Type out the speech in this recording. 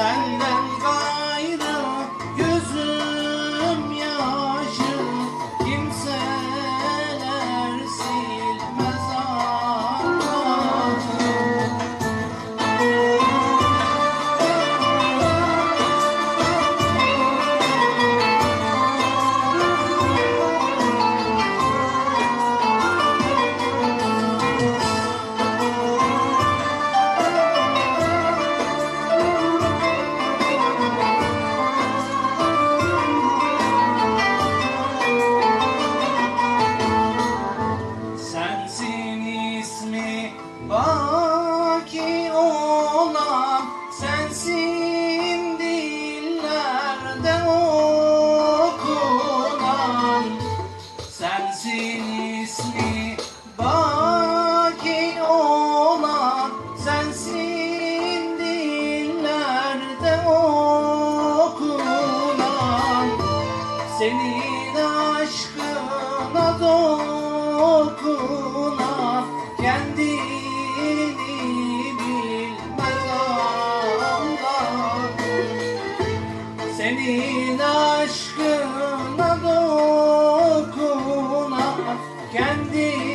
Senden baki olan Sensin dillerde okunan Sensin ismi baki olan Sensin dillerde okunan Seni Senin aşkına dokunamaz Kendini